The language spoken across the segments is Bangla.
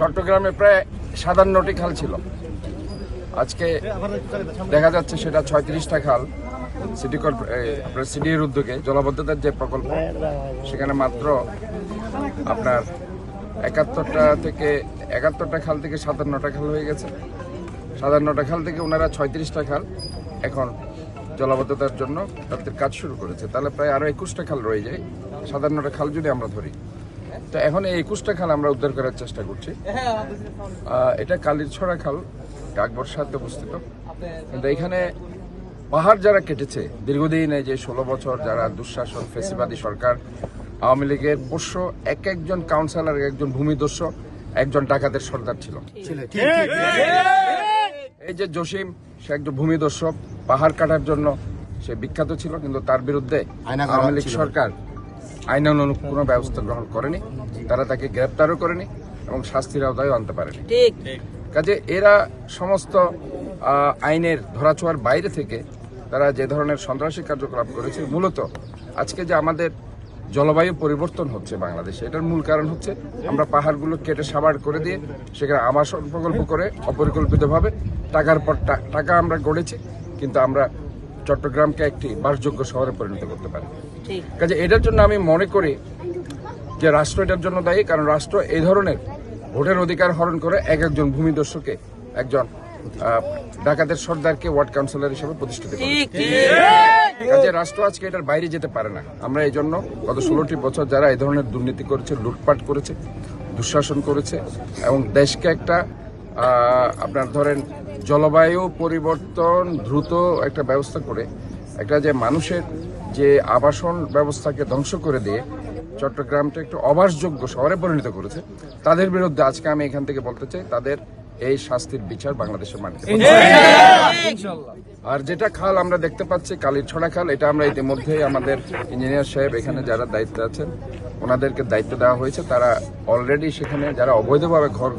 চট্টগ্রামে প্রায় সাতান্নটি খাল ছিল। আজকে দেখা যাচ্ছে সেটা ছয়ত্রিশটা খাল সিটি আপনার সিডির উদ্যোগে জলাবদ্ধতার যে প্রকল্প, সেখানে মাত্র আপনার একাত্তরটা থেকে, একাত্তরটা খাল থেকে সাতান্নটা খাল হয়ে গেছে। সাতান্নটা খাল থেকে ওনারা ছয়ত্রিশটা খাল এখন জলাবদ্ধতার জন্য তাদের কাজ শুরু করেছে। তাহলে প্রায় আরও একুশটা খাল রয়ে যায়। সাতান্নটা খাল যদি আমরা ধরি তো এখন এই একুশটা খাল আমরা উদ্ধার করার চেষ্টা করছি। আহ, এটা কালীরছড়া খাল ডাকবর সাথে অবস্থিত কিন্তু এখানে পাহাড় যারা কেটেছে দীর্ঘদিন এই যে ষোলো বছর যারা দুঃশাসন ফেসিবাদী সরকার আওয়ামী লীগের পোষ্য এক একজন কাউন্সিলর একজন ভূমিদস্য একজন ডাকাতের সর্দার ছিল। এই যে জসিম সে একজন ভূমিদস্য পাহাড় কাটার জন্য সে বিখ্যাত ছিল কিন্তু তার বিরুদ্ধে আওয়ামী লীগ সরকার আইনানুগ কোনো ব্যবস্থা গ্রহণ করেনি। তারা তাকে গ্রেপ্তারও করেনি এবং শাস্তির আওতায় আনতে পারেনি। কাজে এরা সমস্ত আইনের ধরাছোঁয়ার বাইরে থেকে তারা যে ধরনের সন্ত্রাসী কার্যকলাপ করেছে মূলত আজকে যে আমাদের জলবায়ু পরিবর্তন হচ্ছে বাংলাদেশে এটার মূল কারণ হচ্ছে আমরা পাহাড়গুলো কেটে সাবার করে দিয়ে সেখানে আবাসন প্রকল্প করে অপরিকল্পিতভাবে টাকার পর টাকা আমরা গড়েছি কিন্তু আমরা চট্টগ্রামকে একটি বাসযোগ্য শহরে পরিণত করতে পারে। কাজে এটার জন্য আমি মনে করি যে রাষ্ট্র এটার জন্য দায়ী কারণ রাষ্ট্র এই ধরনের ভোটের অধিকার হরণ করে এক একজন ভূমিদস্যুকে একজন ডাকাতের সর্দারকে ওয়ার্ড কাউন্সিলর হিসেবে প্রতিষ্ঠিত কাজে রাষ্ট্র আজকে এটার বাইরে যেতে পারে না। আমরা এই জন্য গত ষোলোটি বছর যারা এই ধরনের দুর্নীতি করেছে লুটপাট করেছে দুঃশাসন করেছে এবং দেশকে একটা আপনার ধরেন জলবায়ু পরিবর্তন দ্রুত একটা ব্যবস্থা করে একটা যে মানুষের যে আবাসন ব্যবস্থাকে ধ্বংস করে দিয়ে চট্টগ্রামটা একটু অবাসযোগ্য শহরে পরিণত করেছে তাদের বিরুদ্ধে আজকে আমি এখান থেকে বলতে চাই তাদের এই শাস্তির বিচার বাংলাদেশের মাটিতে আর যেটা খাল আমরা দেখতে পাচ্ছি কালীর ছড়া খাল এটা আমরা ইতিমধ্যে আমাদের ইঞ্জিনিয়ার সাহেব এখানে যারা দায়িত্বে আছেন ওনাদেরকে দায়িত্ব দেওয়া হয়েছে। তারা অলরেডি সেখানে যারা অবৈধভাবে ঘর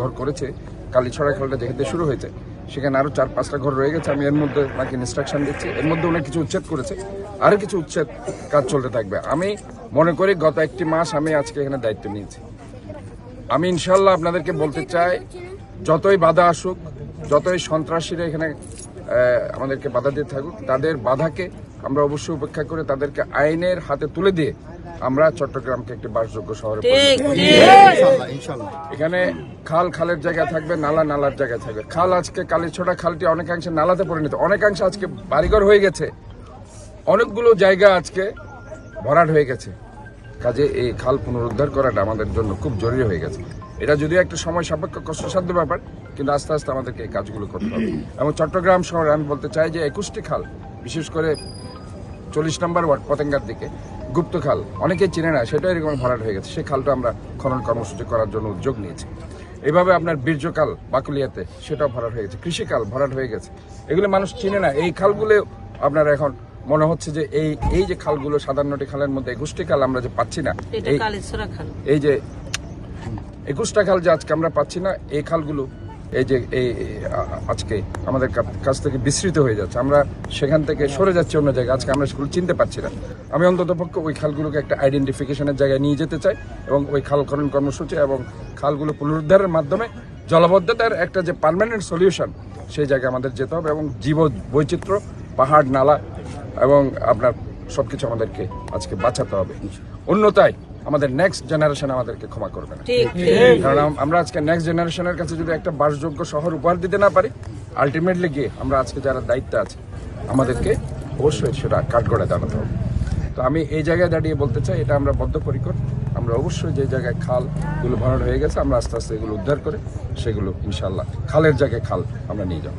ঘর করেছে কালীছড়া খালটা যেখানে শুরু হয়েছে। সেখানে আরও চার, পাঁচটা ঘর রয়ে গেছে। আমি এর মধ্যে নাকি ইনস্ট্রাকশন দিচ্ছি। এর মধ্যে অনেক কিছু উচ্ছেদ করেছে। আরও কিছু উচ্ছেদ কাজ চলতে থাকবে। আমি মনে করি গত একটি মাস আমি আজকে এখানে দায়িত্ব নিয়েছি। আমি ইনশাল্লাহ আপনাদেরকে বলতে চাই, যতই বাধা আসুক, যতই সন্ত্রাসীরা এখানে আমাদেরকে বাধা দিয়ে থাকুক, তাদের বাধাকে আমরা অবশ্যই উপেক্ষা করে তাদেরকে আইনের হাতে তুলে দিয়ে আমরা চট্টগ্রামকে একটি বাসযোগ্য শহরে এখানে খাল খালের জায়গায় থাকবে নালা নালার জায়গায় থাকবে। খাল আজকে কালীছোড়া খালটি অনেকাংশে নালাতে পরিণত অনেকাংশে আজকে বাড়িঘর হয়ে গেছে। অনেকগুলো জায়গা আজকে ভরাট হয়ে গেছে। কাজে এই খাল পুনরুদ্ধার করাটা আমাদের জন্য খুব জরুরি হয়ে গেছে। এটা যদিও একটা সময় সাপেক্ষ কষ্টসাধ্য ব্যাপার কিন্তু আস্তে আস্তে আমাদেরকে এই কাজগুলো করতে হবে। এবং চট্টগ্রাম শহরে আমি বলতে চাই যে একুশটি খাল বিশেষ করে চল্লিশ নম্বর ওয়ার্ড পতেঙ্গার দিকে গুপ্ত খাল অনেকেই চিনে না সেটাও এরকম ভরাট হয়ে গেছে। সেই খালটা আমরা খনন কর্মসূচি করার জন্য উদ্যোগ নিয়েছি। এভাবে আপনার বীর্যকাল বাকুলিয়াতে সেটাও ভরাট হয়ে গেছে। কৃষিকাল ভরাট হয়ে গেছে। এগুলো মানুষ চিনে না। এই খালগুলো আপনার এখন মনে হচ্ছে যে এই এই যে খালগুলো সাধারণটি খালের মধ্যে একুশটি খাল আমরা যে পাচ্ছি না এই খাল। এই যে একুশটা খাল যে আজকে আমরা পাচ্ছি না এই খালগুলো এই যে, এই, আজকে আমাদের কাছ থেকে বিস্তৃত হয়ে যাচ্ছে। আমরা সেখান থেকে সরে যাচ্ছি অন্য জায়গায়। আজকে আমরা সেগুলো চিনতে পারছি না। আমি অন্তত পক্ষে ওই খালগুলোকে একটা আইডেন্টিফিকেশনের জায়গায় নিয়ে যেতে চাই এবং ওই খাল খনন কর্মসূচি এবং খালগুলো পুনরুদ্ধারের মাধ্যমে জলবদ্ধতার একটা যে পার্মানেন্ট সলিউশন সেই জায়গায় আমাদের যেতে হবে এবং জীব বৈচিত্র্য পাহাড়, নালা এবং আপনার সবকিছু আমাদেরকে আজকে বাঁচাতে হবে। অন্যতায় আমাদের নেক্সট জেনারেশন আমাদেরকে ক্ষমা করবে না। ঠিক ঠিক। কারণ আমরা আজকে নেক্সট জেনারেশনের কাছে যদি একটা বাসযোগ্য শহর উপহার দিতে না পারি আলটিমেটলি গিয়ে আমরা আজকে যারা দায়িত্বে আছে আমাদেরকে অবশ্যই সেটা কাঠগড়ায় দাঁড়াতে হবে। তো আমি এই জায়গায় দাঁড়িয়ে বলতে চাই এটা আমরা বদ্ধপরিকর। আমরা অবশ্যই যে জায়গায় খালগুলো ভরাট হয়ে গেছে আমরা আস্তে আস্তে এগুলো উদ্ধার করে সেগুলো ইনশাল্লাহ খালের জায়গায় খাল আমরা নিয়ে যাব।